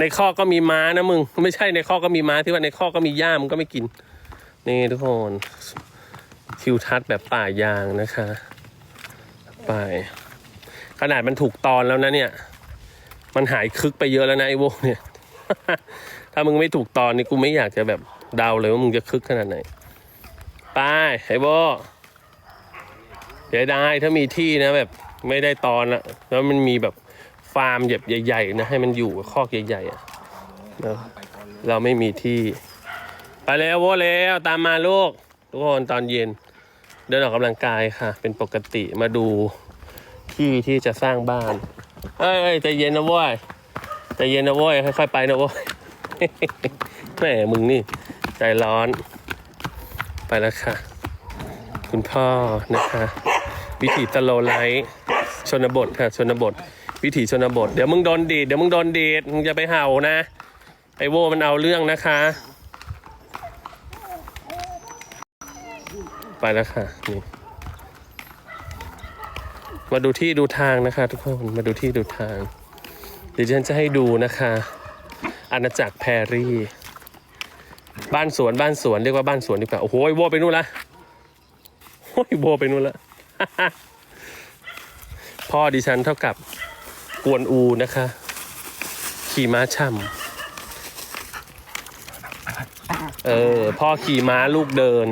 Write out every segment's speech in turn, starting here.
ในข้อก็มีม้านะมึง ไม่ใช่ในข้อก็มีม้าที่ว่าในข้อก็มีหญ้ามึงก็ไม่กิน นี่ทุกคนทิวทัศน์แบบป่ายางนะคะไปขนาดมันถูกตอนแล้วนะเนี่ย มันหายคึกไปเยอะแล้วนะไอ้โวกเนี่ย ถ้ามึงไม่ถูกตอนนี่กูไม่อยากจะแบบเดาเลยว่ามึงจะคึกขนาดไหนไปไอ้โบเดี๋ยวได้ถ้ามีที่นะแบบ ไม่ได้ตอนละแล้วมันมีแบบ ฟาร์มแบบใหญ่ๆนะให้มันอยู่คอกใหญ่ๆอะเนอะเราไม่มีที่ ไปแล้วโว้แล้วตามมาลูกทุกคนตอนเย็น เดินออกกำลังกายค่ะ เป็นปกติมาดูที่ที่จะสร้างบ้านเอ้ยเอ้ยใจเย็นนะโว้ยใจเย็นนะโว้ยค่อยๆไปนะโว้ยแหมมึงนี่ ใจร้อน ไปแล้วค่ะ คุณพ่อนะคะ วิถีตะโลไลท์ชนบทค่ะ ชนบท วิถีชนบท เดี๋ยวมึงโดนดีดเดี๋ยวมึงโดนดีดมึงจะไปเห่านะไอโวมันเอาเรื่องนะคะ ไปแล้วค่ะนี่มาดูที่ดูทางนะคะ ทุกคนมาดูที่ดูทาง เดี๋ยวฉันจะให้ดูนะคะ อาณาจักรแพรรี่ บ้านสวนบ้านสวนเรียกว่าบ้านสวนดีกว่าโอ้โหไอโวไปนู่นละโอ้ยโวไปนู่นละพ่อดิฉันเท่ากับ กวนอูนะคะ ขี่ม้าช่ำเออพ่อขี่ม้าลูกเดิน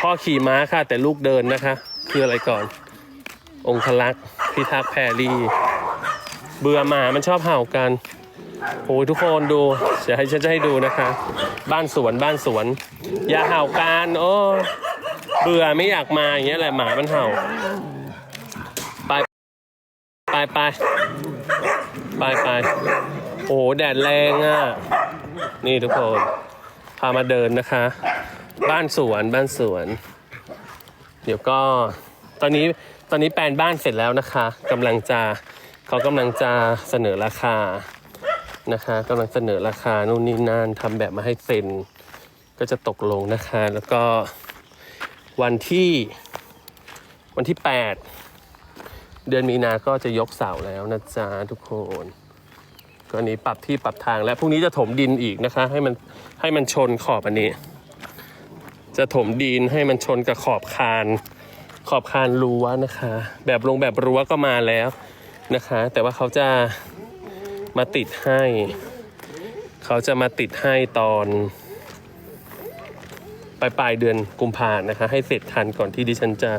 พ่อขี่ม้าค่ะ แต่ลูกเดินนะคะ คืออะไรก่อน องคลักษ์พิทักษ์แพรรี่ เบื่อหมามันชอบเห่ากันโอ้ยทุกคนดูเดี๋ยวให้ฉันจะให้ดูนะคะ บ้านสวนบ้านสวน อย่าเห่ากันโอ้เบื่อไม่อยากมาอย่างเงี้ยแหละหมามันเห่า ไปไปไปไปโอ้โหแดดแรงอะ นี่ทุกคน พามาเดินนะคะ บ้านสวนบ้านสวน เดี๋ยวก็ตอนนี้ตอนนี้แปลนบ้านเสร็จแล้วนะคะกำลังจะเขากำลังจะเสนอราคานะคะกำลังเสนอราคานู่นนี่นั่นทำแบบมาให้เซ็นก็จะตกลงนะคะ แล้วก็วันที่วันที่ 8 เดือนมีนาก็จะยกเสาแล้วนะจ๊ะทุกคนก็อันนี้ปรับที่ปรับทางแล้วพรุ่งนี้จะถมดินอีกนะคะ ให้มันให้มันชนขอบอันนี้ จะถมดินให้มันชนกับขอบคานขอบคานรั้วนะคะ แบบลงแบบรั้วก็มาแล้วนะคะ แต่ว่าเขาจะมาติดให้ เขาจะมาติดให้ตอนปลายปลายเดือนกุมภานะคะ ให้เสร็จทันก่อนที่ดิฉันจะ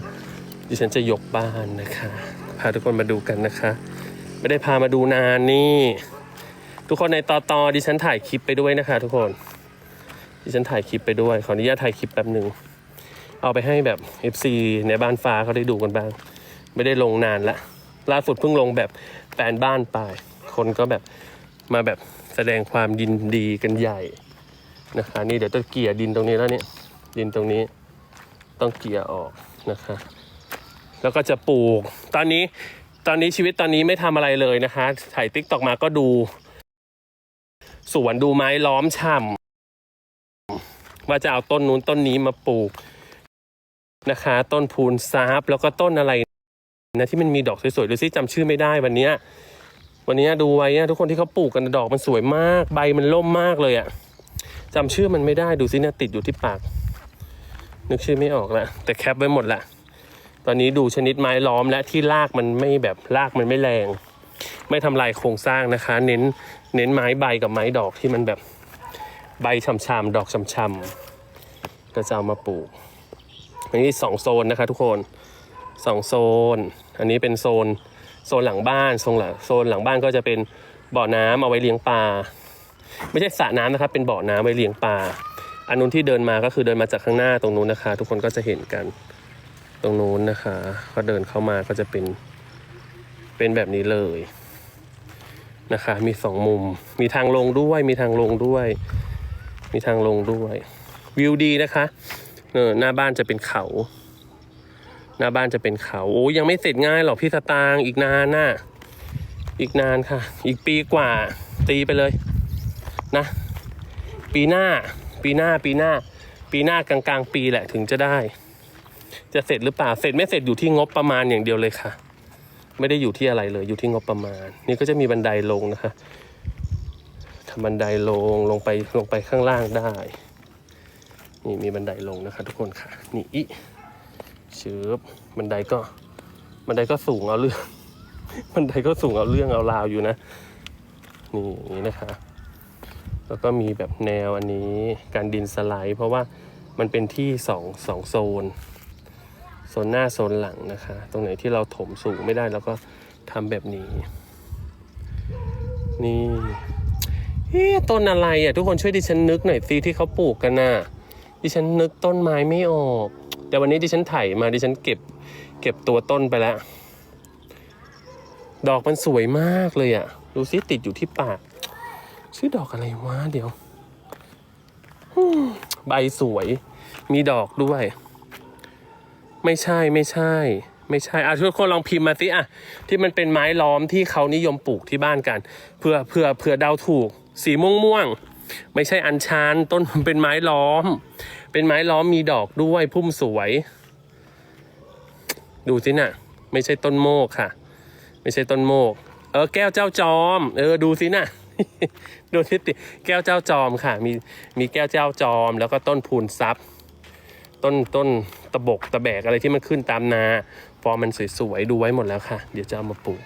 ดิฉันจะยกบ้านนะคะ พาทุกคนมาดูกันนะคะ ไม่ได้พามาดูนานนี่ ทุกคนในตอตอดิฉันถ่ายคลิปไปด้วยนะคะ ทุกคนดิฉันถ่ายคลิปไปด้วยขออนุญาตถ่ายคลิปแป๊บหนึ่งเอาไปให้แบบ FC ในบ้านฟ้าเขาได้ดูกันบ้าง ไม่ได้ลงนานละล่าสุดเพิ่งลงแบบแปนบ้านไป คนก็แบบมาแบบแสดงความยินดีกันใหญ่นะคะนี่เดี๋ยวจะเกี่ยดินตรงนี้แล้วเนี่ยดินตรงนี้ต้องเกี่ยออกนะคะ แล้วก็จะปลูก ตอนนี้ตอนนี้ชีวิตตอนนี้ไม่ทำอะไรเลยนะคะถ่ายติ๊กตอกมาก็ดู สวนดูไม้ล้อมช่ำว่าจะเอาต้นนู้นต้นนี้มาปลูกนะคะ ต้นพูนซาบแล้วก็ต้นอะไรนะที่มันมีดอกสวยๆดูซิจำชื่อไม่ได้วันเนี้ยวันนี้ดูไว้อะทุกคนที่เขาปลูกกันดอกมันสวยมาก ใบมันล่มมากเลยอะจำชื่อมันไม่ได้ดูซิเนี่ยติดอยู่ที่ปาก นึกชื่อไม่ออกละแต่แคปไว้หมดละ อนนี้ดูชนิดไม้ล้อมและที่รากมันไม่แบบรากมันไม่แรง ไม่ทำลายโครงสร้างนะคะ เน้นเน้นไม้ใบกับไม้ดอกที่มันแบบใบช่ำๆดอกช่ำๆก็จะเอามาปลูกอันนี้สองโซนนะคะทุกคนสองโซน อันนี้เป็นโซนโซนหลังบ้านโซนหลังโซนหลังบ้านก็จะเป็นบ่อน้ำเอาไว้เลี้ยงปลาไม่ใช่สระน้ำนะครับเป็นบ่อน้ำไว้เลี้ยงปลาอันนู้นที่เดินมาก็คือเดินมาจากข้างหน้าตรงนู้นนะคะ ทุกคนก็จะเห็นกัน ตรงนู้นนะคะก็เดินเข้ามาก็จะเป็นเป็นแบบนี้เลยนะคะ มีสองมุม มีทางลงด้วย มีทางลงด้วย มีทางลงด้วย วิวดีนะคะเออหน้าบ้านจะเป็นเขา หน้าบ้านจะเป็นเขา โอ้ยังไม่เสร็จง่ายหรอกพี่สตางอีกนานน่ะ อีกนานค่ะ อีกปีกว่า ตีไปเลย นะ ปีหน้า ปีหน้า ปีหน้า ปีหน้ากลางๆ ปีแหละถึงจะได้ จะเสร็จหรือเปล่าเสร็จไม่เสร็จอยู่ที่งบประมาณอย่างเดียวเลยค่ะ ไม่ได้อยู่ที่อะไรเลย อยู่ที่งบประมาณ นี่ก็จะมีบันไดลงนะคะทำบันไดลงลงไปลงไปข้างล่างได้ นี่มีบันไดลงนะคะทุกคนค่ะนี่อีชืบบันไดก็บันไดก็สูงเอาเรื่องบันไดก็สูงเอาเรื่องเอาราวอยู่นะนี่นี้นะคะ แล้วก็มีแบบแนวอันนี้การดินสไลด์ เพราะว่ามันเป็นที่สองสองโซน โซนหน้าโซนหลังนะคะ ตรงไหนที่เราถมสูงไม่ได้เราก็ทำแบบนี้ นี่เอ๊ต้นอะไรอะทุกคนช่วยดิฉันนึกหน่อยสิที่เขาปลูกกันน่ะดิฉันนึกต้นไม้ไม่ออก แต่วันนี้ดิฉันไถมาดิฉันเก็บ เก็บตัวต้นไปแล้ว ดอกมันสวยมากเลยอะ ดูซิติดอยู่ที่ปาก ชื่อดอกอะไรวะเดี๋ยวใบสวย มีดอกด้วย ไม่ใช่ไม่ใช่ ไม่ใช่อะทุกคนลองพิมพ์มาสิอะที่มันเป็นไม้ล้อมที่เขานิยมปลูกที่บ้านกัน เพื่อเพื่อเพื่อเดาถูก สีม่วงม่วงไม่ใช่อัญชันต้นเป็นไม้ล้อม เป็นไม้ล้อมมีดอกด้วยพุ่มสวย ดูสิน่ะ ไม่ใช่ต้นโมกค่ะ ไม่ใช่ต้นโมก เออแก้วเจ้าจอม เออดูสิน่ะดูทิติแก้วเจ้าจอมค่ะ มีมีแก้วเจ้าจอม แล้วก็ต้นพูนซับ ต้นต้นตะบกตะแบกอะไรที่มันขึ้นตามนาฟอร์มมันสวยๆดูไว้หมดแล้วค่ะ เดี๋ยวจะเอามาปลูก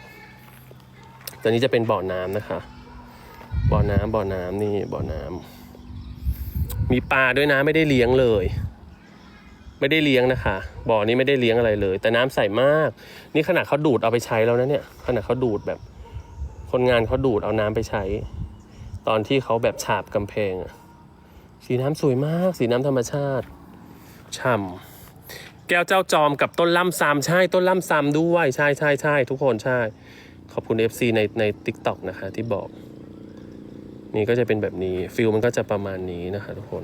ตอนนี้จะเป็นบ่อน้ำนะคะ บ่อน้ำบ่อน้ำนี่บ่อน้ำมีปลาด้วยนะไม่ได้เลี้ยงเลย ไม่ได้เลี้ยงนะคะ บ่อนี้ไม่ได้เลี้ยงอะไรเลย แต่น้ำใสมาก นี่ขนาดเขาดูดเอาไปใช้แล้วนะเนี่ยขนาดเขาดูดแบบ คนงานเขาดูดเอาน้ำไปใช้ ตอนที่เขาแบบฉาบกำแพงอะสีน้ำสวยมาก สีน้ำธรรมชาติ ฉ่ำแก้วเจ้าจอมกับต้นล่ำซามใช่ต้นล่ำซามด้วยใช่ใช่ใช่ทุกคนใช่ ขอบคุณ FC ในในทิกตอกนะคะที่บอก นี่ก็จะเป็นแบบนี้ฟิลมันก็จะประมาณนี้นะคะ ทุกคน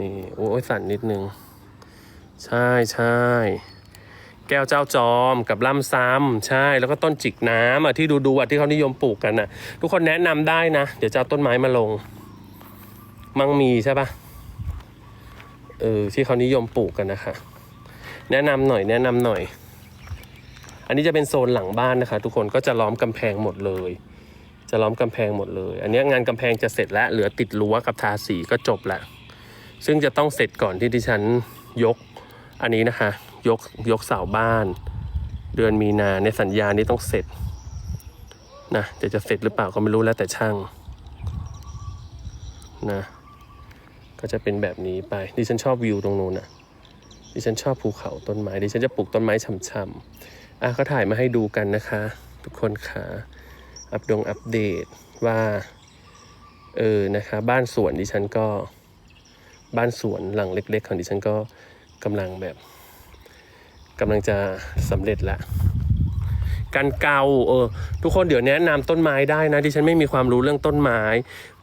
นี่โอ้ยสั่นนิดนึง ใช่ใช่แก้วเจ้าจอมกับล่ำซ้ำใช่แล้วก็ต้นจิกน้ำอะที่ดูดูอะที่เขานิยมปลูกกันน่ะ ทุกคนแนะนำได้นะ เดี๋ยวจะเอาต้นไม้มาลง มั่งมีใช่ปะ เออที่เขานิยมปลูกกันนะคะ แนะนำหน่อยแนะนำหน่อย อันนี้จะเป็นโซนหลังบ้านนะคะ ทุกคนก็จะล้อมกำแพงหมดเลย จะล้อมกำแพงหมดเลย อันนี้งานกำแพงจะเสร็จแล้วเหลือติดรั้วกับทาสีก็จบละซึ่งจะต้องเสร็จก่อนที่ดิฉันยกอันนี้นะคะ ยกยกเสาบ้าน เดือนมีนาในสัญญานี้ต้องเสร็จนะแต่จะเสร็จหรือเปล่าก็ไม่รู้แล้วแต่ช่างนะ ก็จะเป็นแบบนี้ไป ดิฉันชอบวิวตรงนู้นนะดิฉันชอบภูเขาต้นไม้ ดิฉันจะปลูกต้นไม้ฉ่ำๆอะก็ถ่ายมาให้ดูกันนะคะ ทุกคนค่ะ อัปดงอัปเดตว่า เออ นะคะ บ้านสวนดิฉันก็ บ้านสวนหลังเล็ก ๆ ของดิฉันก็กำลังแบบกำลังจะสำเร็จละ กันเกาเออ ทุกคนเดี๋ยวแนะนำต้นไม้ได้นะที่ฉันไม่มีความรู้เรื่องต้นไม้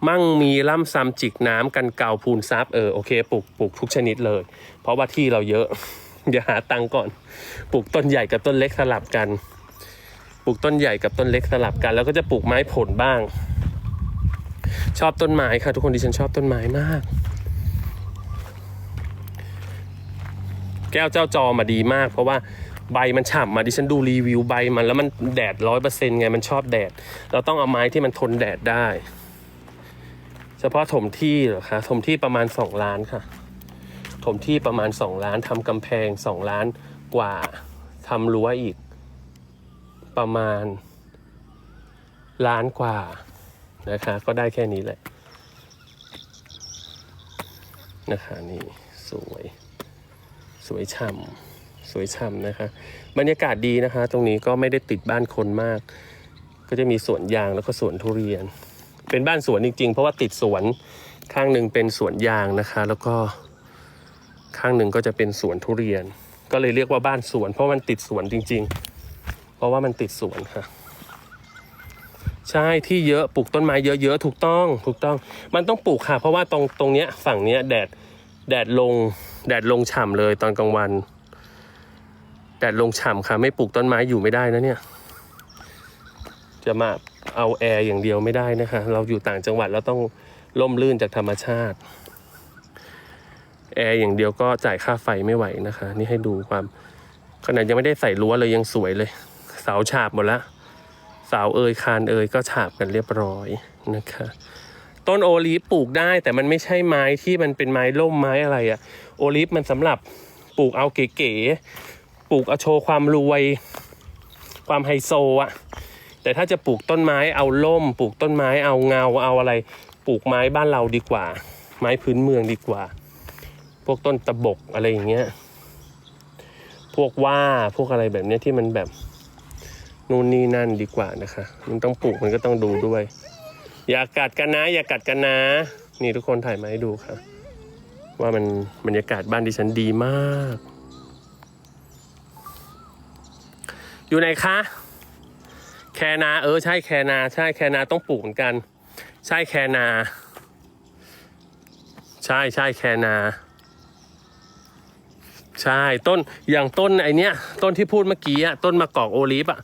มั่งมีล่ำซำจิกน้ำกันเกาพูนซับเออโอเคปลูกปลูกทุกชนิดเลย เพราะว่าที่เราเยอะเดี๋ยวหาตังก่อน ปลูกต้นใหญ่กับต้นเล็กสลับกัน ปลูกต้นใหญ่กับต้นเล็กสลับกัน แล้วก็จะปลูกไม้ผลบ้าง ชอบต้นไม้ค่ะ ทุกคนดิฉันชอบต้นไม้มาก แก้วเจ้าจอมาดีมาก เพราะว่า ใบมันฉ่ำมาดิฉันดูรีวิวใบมันแล้วมันแดดร้อยเปอร์เซ็นต์ไงมันชอบแดด เราต้องเอาไม้ที่มันทนแดดได้ เฉพาะถมที่เหรอคะถมที่ประมาณสองล้านค่ะ ถมที่ประมาณสองล้านทำกำแพงสองล้านกว่าทำรั้วอีก ประมาณ ล้านกว่านะคะ ก็ได้แค่นี้แหละนะคะนี่สวย สวยฉ่ำ สวยฉ่ำนะคะ บรรยากาศดีนะคะ ตรงนี้ก็ไม่ได้ติดบ้านคนมาก ก็จะมีสวนยางแล้วก็สวนทุเรียน เป็นบ้านสวนจริง ๆ เพราะว่าติดสวนข้างหนึ่งเป็นสวนยางนะคะ แล้วก็ข้างหนึ่งก็จะเป็นสวนทุเรียน ก็เลยเรียกว่าบ้านสวน เพราะมันติดสวนจริง ๆ เพราะว่ามันติดสวนค่ะใช่ที่เยอะปลูกต้นไม้เยอะๆถูกต้องถูกต้อง มันต้องปลูกค่ะ เพราะว่าตรงตรงเนี้ยฝั่งเนี้ยแดดแดดลงแดดลงฉ่ำเลยตอนกลางวัน ดดลงฉ่ำค่ะ ไม่ปลูกต้นไม้อยู่ไม่ได้นะเนี่ย จะมาเอาแอร์อย่างเดียวไม่ได้นะคะ เราอยู่ต่างจังหวัดเราต้องล่มลื่นจากธรรมชาติ แอร์อย่างเดียวก็จ่ายค่าไฟไม่ไหวนะคะ นี่ให้ดูความขนาดยังไม่ได้ใส่รั้วเลยยังสวยเลย เสาฉาบหมดละเสาเอยคานเอยก็ฉาบกันเรียบร้อยนะคะ ต้นโอลีฟปลูกได้ แต่มันไม่ใช่ไม้ที่มันเป็นไม้ล่มไม้อะไรอะโอลีฟมันสำหรับปลูกเอาเก๋ๆ ปลูกเอาโชว์ความรวย ความไฮโซอะแต่ถ้าจะปลูกต้นไม้เอาล่ม ปลูกต้นไม้เอาเงาเอาอะไร ปลูกไม้บ้านเราดีกว่า ไม้พื้นเมืองดีกว่า พวกต้นตะบกอะไรอย่างเงี้ยพวกว่าพวกอะไรแบบเนี้ยที่มันแบบนู่นนี่นั่นดีกว่านะคะ มันต้องปลูกมันก็ต้องดูด้วย อย่ากัดกันนะ อย่ากัดกันนะ นี่ทุกคนถ่ายมาให้ดูค่ะ ว่ามันบรรยากาศบ้านดิฉันดีมาก อยู่ไหนคะ แคนา เออ ใช่แคนา ใช่แคนาต้องปลูกเหมือนกัน ใช่แคนา ใช่ใช่แคนา ใช่ต้นอย่างต้นไอเนี้ย ต้นที่พูดเมื่อกี้อะต้นมะกอกโอลิฟอะ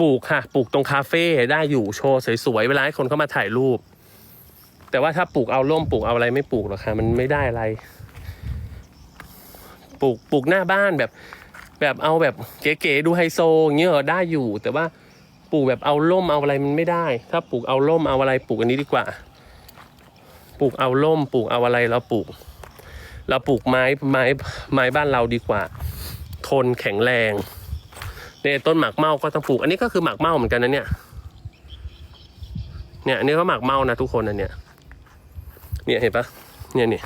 ปลูกค่ะ ปลูกตรงคาเฟ่ได้อยู่โชว์สวยๆเวลาให้คนเข้ามาถ่ายรูป แต่ว่าถ้าปลูกเอาร่มปลูกเอาอะไรไม่ปลูกหรอกค่ะ มันไม่ได้อะไร ปลูกปลูกหน้าบ้านแบบ แบบเอาแบบเก๋ๆดูไฮโซอย่างเงี้ยเออได้อยู่ แต่ว่าปลูกแบบเอาร่มเอาอะไรมันไม่ได้ ถ้าปลูกเอาร่มเอาอะไรปลูกอันนี้ดีกว่า ปลูกเอาร่มปลูกเอาอะไรเราปลูก เราปลูกไม้ไม้ไม้บ้านเราดีกว่า ทนแข็งแรงเนี่ยต้นหมากเมาก็ต้องปลูก อันนี้ก็คือหมากเมาเหมือนกันนะเนี่ยเนี่ยอันนี้ก็หมากเมานะทุกคนนะเนี่ยเนี่ยเห็นปะเนี่ยเนี่ย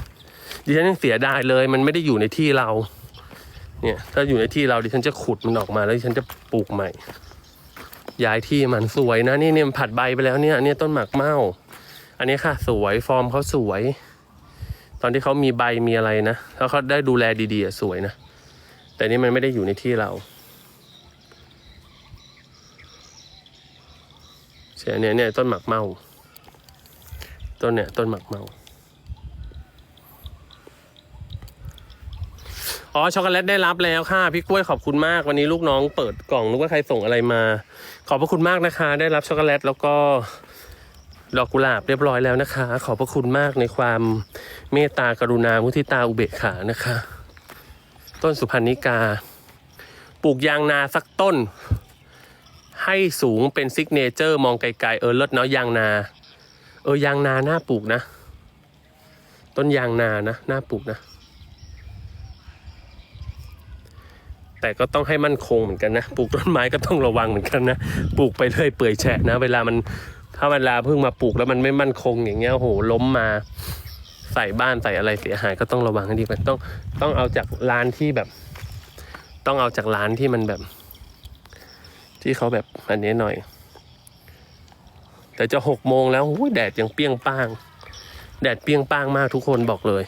ดิฉันยังเสียดายเลย มันไม่ได้อยู่ในที่เรา เนี่ยถ้าอยู่ในที่เราดิฉันจะขุดมันออกมาแล้วดิฉันจะปลูกใหม่ ย้ายที่มันสวยนะนี่เนี่ยมันผัดใบไปแล้วเนี่ยเนี่ยต้นหมากเมาอันนี้ค่ะสวยฟอร์มเขาสวย ตอนที่เขามีใบมีอะไรนะแล้วเขาได้ดูแลดีๆสวยนะ แต่นี่มันไม่ได้อยู่ในที่เราใช่เนี่ยเนี่ยต้นหมากเมาต้นเนี่ยต้นหมากเมา อ๋อช็อกโกแลตได้รับแล้วค่ะ พี่กล้วยขอบคุณมากวันนี้ลูกน้องเปิดกล่องนึกว่าใครส่งอะไรมา ขอบพระคุณมากนะคะ ได้รับช็อกโกแลตแล้วก็ดอกกุหลาบเรียบร้อยแล้วนะคะ ขอบพระคุณมากในความเมตตากรุณามุทิตาอุเบกขานะคะ ต้นสุพรรณิกา ปลูกยางนาสักต้น ให้สูงเป็นซิกเนเจอร์ มองไกลๆเออเลิศเนาะยางนา เออยางนาน่าปลูกนะ ต้นยางนานะน่าปลูกนะ แต่ก็ต้องให้มั่นคงเหมือนกันนะ ปลูกต้นไม้ก็ต้องระวังเหมือนกันนะ ปลูกไปเรื่อยเปื่อยแฉะนะ เวลามันถ้าเวลาเพิ่งมาปลูกแล้วมันไม่มั่นคงอย่างเงี้ยโอ้โหล้มมาใส่บ้านใส่อะไรเสียหายก็ต้องระวังให้ดีมันต้องต้องเอาจากร้านที่แบบ ต้องเอาจากร้านที่มันแบบ ที่เขาแบบอันนี้หน่อย แต่จะหกโมงแล้วอุ้ยแดดยังเปรี้ยงป้าง แดดเปรี้ยงป้างมากทุกคนบอกเลย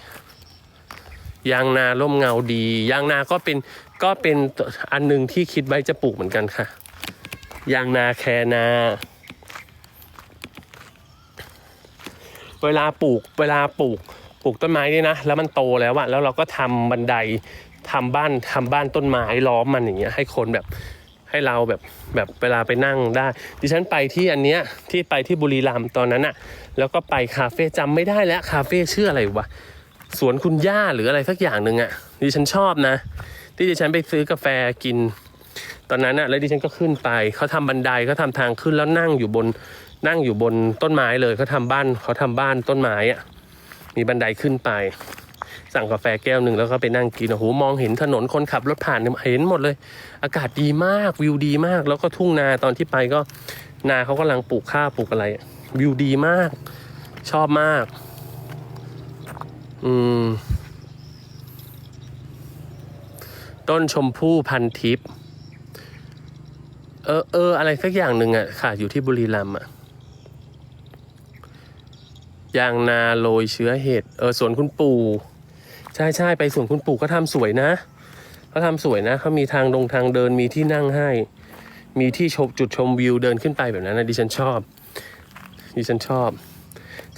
ยางนาร่มเงาดียางนาก็เป็น ก็เป็นอันหนึ่งที่คิดไว้จะปลูกเหมือนกันค่ะ ยางนาแคนา เวลาปลูกเวลาปลูกปลูกต้นไม้นี่นะ แล้วมันโตแล้วอะแล้วเราก็ทำบันไดทำบ้านทำบ้านต้นไม้ล้อมมันอย่างเงี้ยให้คนแบบให้เราแบบแบบเวลาไปนั่งได้ ดิฉันไปที่อันเนี้ยที่ไปที่บุรีรัมย์ตอนนั้นอะแล้วก็ไปคาเฟ่จำไม่ได้แล้วคาเฟ่ชื่ออะไรวะสวนคุณย่าหรืออะไรสักอย่างหนึ่งอะดิฉันชอบนะ ที่ดิฉันไปซื้อกาแฟกิน ตอนนั้นอะแล้วดิฉันก็ขึ้นไปเขาทำบันไดเขาทำทางขึ้นแล้วนั่งอยู่บนนั่งอยู่บนต้นไม้เลยเขาทำบ้านเขาทำบ้านต้นไม้อะมีบันไดขึ้นไป สั่งกาแฟแก้วหนึ่งแล้วก็ไปนั่งกินโอ้โหมองเห็นถนนคนขับรถผ่านเนี่ยเห็นหมดเลย อากาศดีมากวิวดีมาก แล้วก็ทุ่งนาตอนที่ไปก็นาเขากำลังปลูกข้าวปลูกอะไร วิวดีมาก ชอบมาก อืม ต้นชมพู่พันทิพย์เออเอออะไรสักอย่างหนึ่งอะค่ะ อยู่ที่บุรีรัมย์อะยางนาโรยเชื้อเห็ดเออสวนคุณปู่ใช่ใช่ไปสวนคุณปู่ก็ทำสวยนะเขาทำสวยนะเขามีทางดงทางเดินมีที่นั่งให้ มีที่ชมจุดชมวิวเดินขึ้นไปแบบนั้นนะดิฉันชอบ ดิฉันชอบ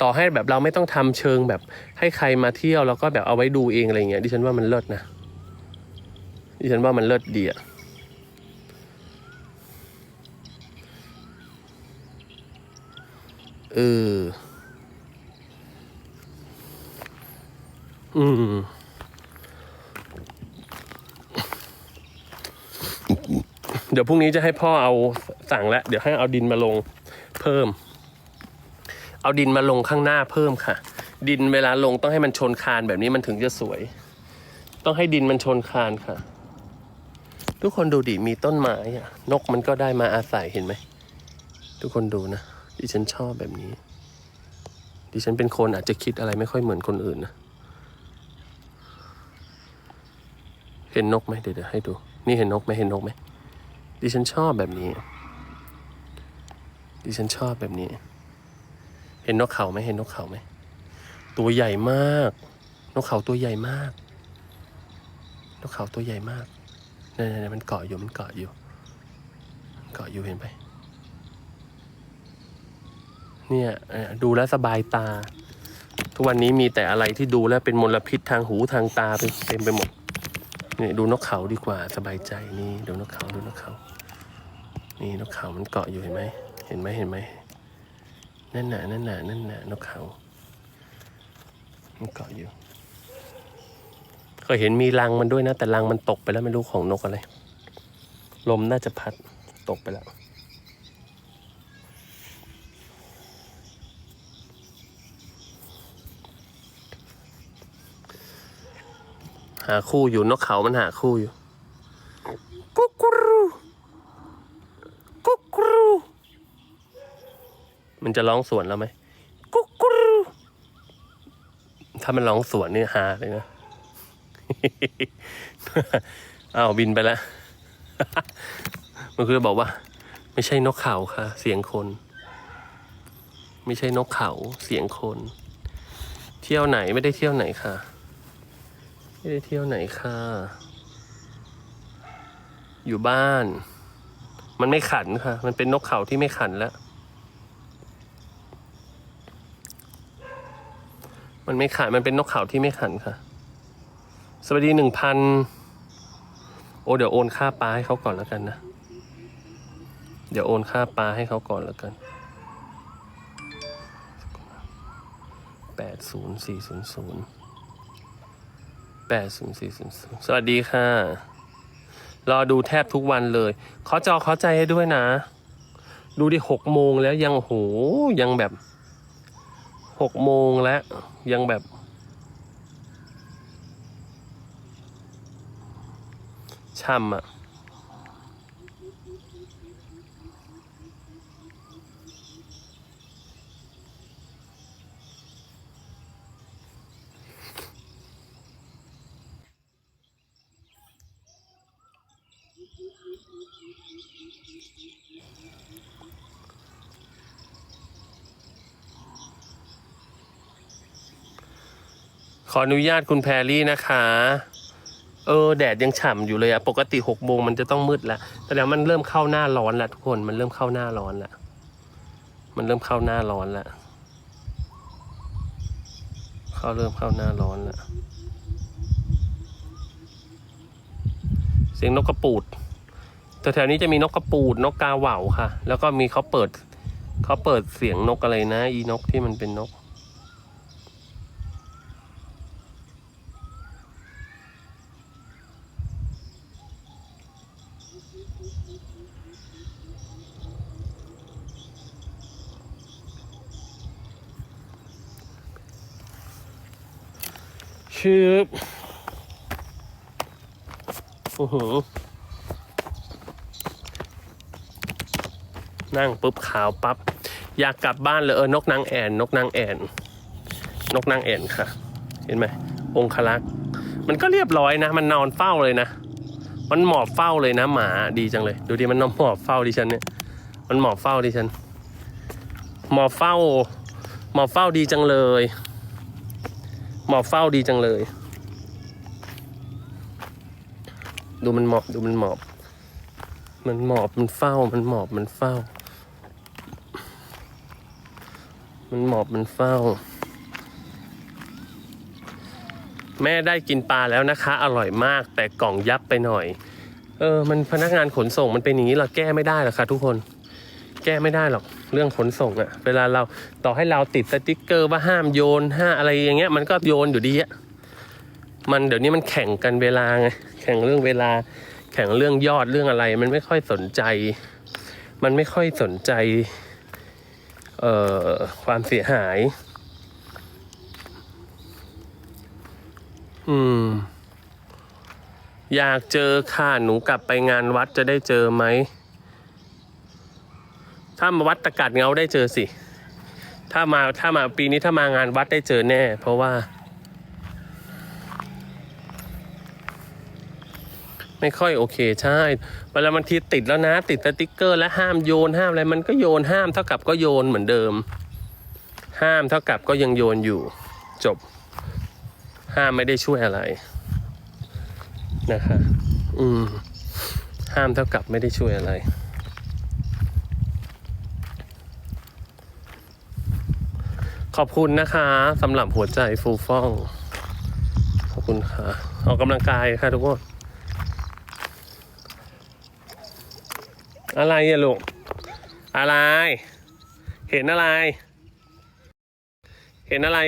ต่อให้แบบเราไม่ต้องทำเชิงแบบให้ใครมาเที่ยวแล้วก็แบบเอาไว้ดูเองอะไรเงี้ยดิฉันว่ามันเลิศนะ ดิฉันว่ามันเลิศดีอะเออ อืม เดี๋ยวพรุ่งนี้จะให้พ่อเอาสั่งแล้ว เดี๋ยวให้เอาดินมาลงเพิ่ม เอาดินมาลงข้างหน้าเพิ่มค่ะ ดินเวลาลงต้องให้มันชนคานแบบนี้มันถึงจะสวย ต้องให้ดินมันชนคานค่ะ ทุกคนดูดิมีต้นไม้อะนกมันก็ได้มาอาศัยเห็นไหม ทุกคนดูนะ ดิฉันชอบแบบนี้ ดิฉันเป็นคนอาจจะคิดอะไรไม่ค่อยเหมือนคนอื่นนะ เห็นนกไหมเดี๋ยวเดี๋ยวให้ดู นี่เห็นนกไหมเห็นนกไหม ดิฉันชอบแบบนี้ ดิฉันชอบแบบนี้ เห็นนกเขาไหมเห็นนกเขาไหม ตัวใหญ่มาก นกเขาตัวใหญ่มาก นกเขาตัวใหญ่มาก นี่ยเนี่ยมันเกาะอยู่มันเกาะอยู่ เกาะอยู่เห็นไหมเนี่ยดูแล้วสบายตา ทุกวันนี้มีแต่อะไรที่ดูแล้วเป็นมลพิษทางหูทางตาไปเต็มไปหมดนี่ดูนกเขาดีกว่าสบายใจนี่ดูนกเขาดูนกเขา นี่นกเขามันเกาะอยู่เห็นไหมเห็นไหมเห็นไหมนั่นหน่ะนั่นหน่ะนั่นหน่ะนกเขามันเกาะอยู่ ก็เห็นมีรังมันด้วยนะ แต่รังมันตกไปแล้วไม่รู้ของนกอะไร ลมน่าจะพัดตกไปแล้ว หาคู่อยู่นกเขามันหาคู่อยู่กุ๊กรูกุ๊กรูมันจะร้องสวนแล้วไหมกุ๊กกรูถ้ามันร้องสวนนี่ฮาเลยนะ อ้าวบินไปแล้ว มันคือบอกว่า ไม่ใช่นกเขาค่ะ เสียงคน ไม่ใช่นกเขาเสียงคน เที่ยวไหนไม่ได้เที่ยวไหนค่ะ ไม่ได้เที่ยวไหนค่ะ อยู่บ้าน มันไม่ขันค่ะ มันเป็นนกเขาที่ไม่ขันแล้วมันไม่ขันมันเป็นนกเขาที่ไม่ขันค่ะ สวัสดีหนึ่งพันโอ้เดี๋ยวโอนค่าปลาให้เขาก่อนแล้วกันนะ เดี๋ยวโอนค่าปลาให้เขาก่อนแล้วกันแปดศูนย์สี่ศูนย์ศูนย์แปดศูนย์สี่ศูนย์สวัสดีค่ะ รอดูแทบทุกวันเลย ขอจอขอใจให้ด้วยนะ ดูดิหกโมงแล้วยังโหยังแบบหกโมงแล้วยังแบบ ช่ำอะขออนุญาตคุณแพรรี่นะคะ เออแดดยังฉ่ำอยู่เลยอะปกติหกโมงมันจะต้องมืดแล้วแต่แล้วมันเริ่มเข้าหน้าร้อนล้วทุกคนมันเริ่มเข้าหน้าร้อนล้วมันเริ่มเข้าหน้าร้อนล้วเขาเริ่มเข้าหน้าร้อนล้วเสียงนกกระปูดแถวๆนี้จะมีนกกระปูดนกกาเหว่าค่ะ แล้วก็มีเขาเปิดเขาเปิดเสียงนกอะไรนะ อีนกที่มันเป็นนก ชืบโอ้โหนั่งปุ๊บขาวปับ๊บอยากกลับบ้านเลยเออนกนางแอ่นนกนางแอ่นนกนางแอ่นค่ะ เห็นไหมองคลักษ์มันก็เรียบร้อยนะ มันนอนเฝ้าเลยนะมันหมอบเฝ้าเลยนะหมาดีจังเลย ดูดิมันนอนหมอบเฝ้าดิฉันเนี่ยมันหมอบเฝ้าดิฉันหมอบเฝ้าหมอบเฝ้าดีจังเลย หมอบเฝ้าดีจังเลย ดูมันหมอบดูมันหมอบ มันหมอบมันเฝ้า มันหมอบมันเฝ้า มันหมอบมันเฝ้า แม่ได้กินปลาแล้วนะคะ อร่อยมาก แต่กล่องยับไปหน่อย เออ มันพนักงานขนส่งมันเป็นอย่างนี้เราแก้ไม่ได้หรอคะทุกคน แก้ไม่ได้หรอก เรื่องขนส่งอะเวลาเราต่อให้เราติดสติ๊กเกอร์ว่าห้ามโยนห้าอะไรอย่างเงี้ย มันก็โยนอยู่ดีอะมันเดี๋ยวนี้มันแข่งกันเวลาไงแข่งเรื่องเวลา แข่งเรื่องยอดเรื่องอะไร มันไม่ค่อยสนใจ มันไม่ค่อยสนใจเอ่อความเสียหาย อืม อยากเจอค่ะหนูกลับไปงานวัดจะได้เจอไหม ถ้ามาวัดตะกัดเงาได้เจอสิ ถ้ามาถ้ามาปีนี้ถ้ามางานวัดได้เจอแน่ เพราะว่า ไม่ค่อยโอเคใช่เวลามันทีติดแล้วนะ ติดสติ๊กเกอร์ แล้วห้ามโยนห้ามอะไรมันก็โยนห้ามเท่ากับก็โยนเหมือนเดิม ห้ามเท่ากับก็ยังโยนอยู่ จบ ห้ามไม่ได้ช่วยอะไรนะคะ อืม ห้ามเท่ากับไม่ได้ช่วยอะไร ขอบคุณนะคะสำหรับหัวใจฟูฟ่อง ขอบคุณค่ะออกกำลังกายค่ะทุกคนอะไรอะลูก อะไร เห็นอะไร เห็นอะไร